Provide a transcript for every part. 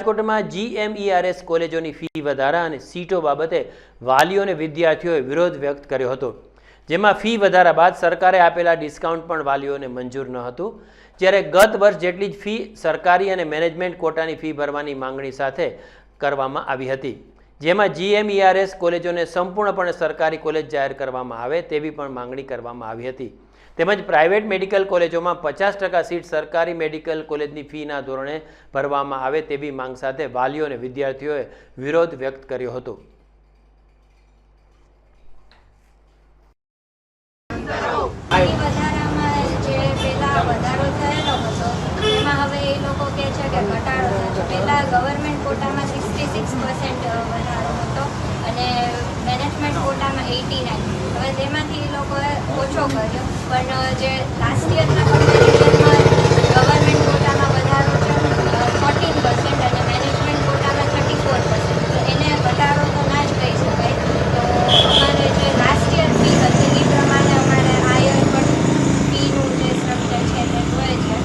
રાજકોટમાં GMERS કોલેજોની fee વધારા અને સીટો બાબતે વાલીઓ અને વિદ્યાર્થીઓએ વિરોધ વ્યક્ત કર્યો હતો. જેમાં ફી વધારા બાદ સરકારે આપેલા ડિસ્કાઉન્ટ પણ વાલીઓને મંજૂર ન હતું. જ્યારે ગત વર્ષ જેટલી જ ફી સરકારી અને મેનેજમેન્ટ કોટાની ફી ભરવાની માંગણી સાથે કરવામાં આવી હતી. જેમાં જીએમઈઆરએસ કોલેજોને સંપૂર્ણપણે સરકારી કોલેજ જાહેર કરવામાં આવે તેવી પણ માંગણી કરવામાં આવી હતી. તેમજ પ્રાઇવેટ મેડિકલ કોલેજોમાં પચાસ ટકા સીટ સરકારી મેડિકલ કોલેજની ફીના ધોરણે ભરવામાં આવે તેવી માંગ સાથે વાલીઓ અને વિદ્યાર્થીઓએ વિરોધ વ્યક્ત કર્યો હતો. ગવર્મેન્ટ કોટામાં પર્સન્ટ વધારો હતો અને મેનેજમેન્ટ કોટામાં એટી નાઇન હવે તેમાંથી એ લોકોએ ઓછો કર્યો. પણ જે લાસ્ટ યરના કોમ્પિટિશનમાં ગવર્મેન્ટ કોટામાં વધારો છે ફોર્ટીન પર્સન્ટ અને મેનેજમેન્ટ કોટામાં થર્ટી ફોર પર્સન્ટ તો એને વધારો તો ના જ કહી શકાય. તો અમારે જે લાસ્ટ યર ફી હતી, એ પ્રમાણે અમારે આ પણ ફીનું જે સ્ટ્રક્ચર છે તે જોઈએ છે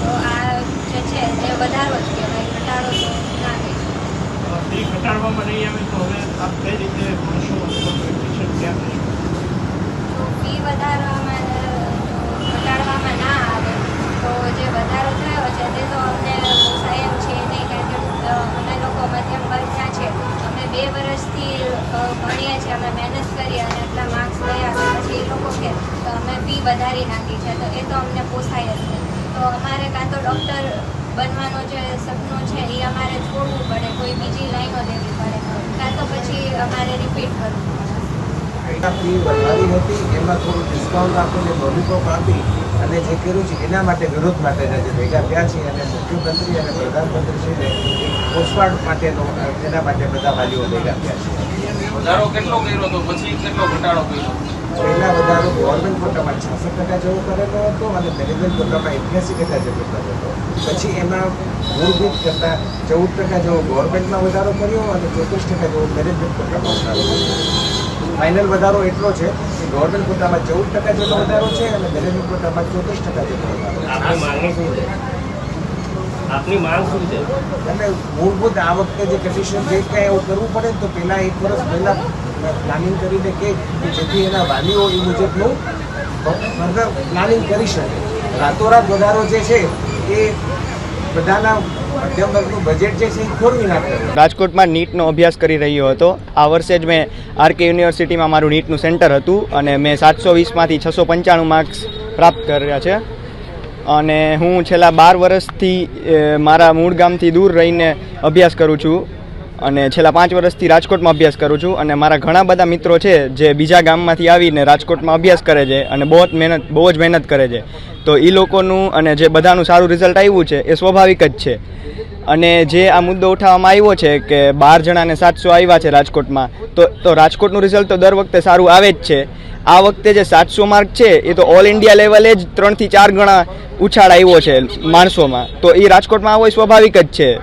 તો આ જે છે એ વધારો જ કહેવાય ઘટાડો તો ના કહી શકાય ફી ઘટાડવામાં નહીં આવે તો હવે આપ કઈ રીતે ભણશો પ્રેક્ટિશન ક્યાં થશે વધારવામાં ના આવે, તો જે વધારો થયો છે તે તો અમને પોસાય એમ છે નહીં કારણ કે અમે લોકો મધ્યમ વર્ગના છે. અમે બે વર્ષથી ભણીએ છીએ, અમે મહેનત કરી અને એટલા માર્ક્સ લઈ આવે પછી એ લોકો કે, તો અમે ફી વધારી નાખી છે. તો એ તો અમને પોસાય જ નહીં. તો અમારે કાં તો ડૉક્ટર બનવાનો જે સપનું છે, એ અમારે છોડવું પડે કોઈ બીજી લાઈનો લેવી પડે કાં તો પછી અમારે રિપીટ કરવું ફી વધારી હતી એમાં થોડું ડિસ્કાઉન્ટ આપીને લોલીપોપ આપી અને જે કર્યું છે એના માટે વિરોધ માટે જે ભેગા થયા છે અને મુખ્યમંત્રી અને એક પોસ્ટકાર્ડ માટેનો એના માટે બધા વાલીઓ ભેગા થયા છે. વધારો કેટલો કર્યો તો પછી કેટલો ઘટાડો કર્યો? પહેલા વધારો ગવર્મેન્ટ કોટામાં છાસઠ ટકા જેવો કરેલો હતો અને મેનેજમેન્ટ કોટામાં એક્યાસી ટકા જેવો કરેલો પછી એમાં મૂળભૂત કરતાં ચૌદ ટકા જેવો ગવર્મેન્ટમાં વધારો કર્યો અને ચોત્રીસ ટકા જેવો મેનેજમેન્ટ કોટામાં વધારો કર્યો. ફાઇનલ વધારો એટલો છે કે ગવર્મેન્ટ કોટામાં ચૌદ ટકા જેટલો વધારો છે અને મેનેજમેન્ટ કોટામાં ચોત્રીસ ટકા જેટલો વધારો છે. આપની માંગ શું છે? અને મૂળભૂત આ વખતે જે કન્ડિશન જે કાંઈ એવું કરવું પડે તો પહેલાં એક વર્ષ પહેલાં પ્લાનિંગ કરીને કે જેથી એના વાલીઓ એ મુજબનું પ્લાનિંગ કરી શકે. રાતોરાત વધારો જે છે એ બધાના રાજકોટમાં નીટનો અભ્યાસ કરી રહ્યો હતો. આ વર્ષે જ મેં આરકે યુનિવર્સિટીમાં મારું નીટનું સેન્ટર હતું અને મેં સાતસો વીસમાંથી છસો પંચાણું માર્ક્સ પ્રાપ્ત કર્યા છે. અને હું છેલ્લા બાર વર્ષથી મારા મૂળ ગામથી દૂર રહીને અભ્યાસ કરું છું. અને છેલ્લા પાંચ વર્ષથી રાજકોટમાં અભ્યાસ કરું છું અને મારા ઘણા બધા મિત્રો છે જે બીજા ગામમાંથી આવીને રાજકોટમાં અભ્યાસ કરે છે અને બહુ જ મહેનત બહુ જ મહેનત કરે છે. તો એ લોકોનું અને જે બધાનું સારું રિઝલ્ટ આવ્યું છે, એ સ્વાભાવિક જ છે. અને જે આ મુદ્દો ઉઠાવવામાં આવ્યો છે કે બાર જણાને સાતસો આવ્યા છે રાજકોટમાં, તો તો રાજકોટનું રિઝલ્ટ તો દર વખતે સારું આવે જ છે. આ વખતે જે સાતસો માર્ક છે, એ તો ઓલ ઇન્ડિયા લેવલે જ ત્રણથી ચાર ગણા ઉછાળ આવ્યો છે માણસોમાં. તો એ રાજકોટમાં આવો સ્વાભાવિક જ છે.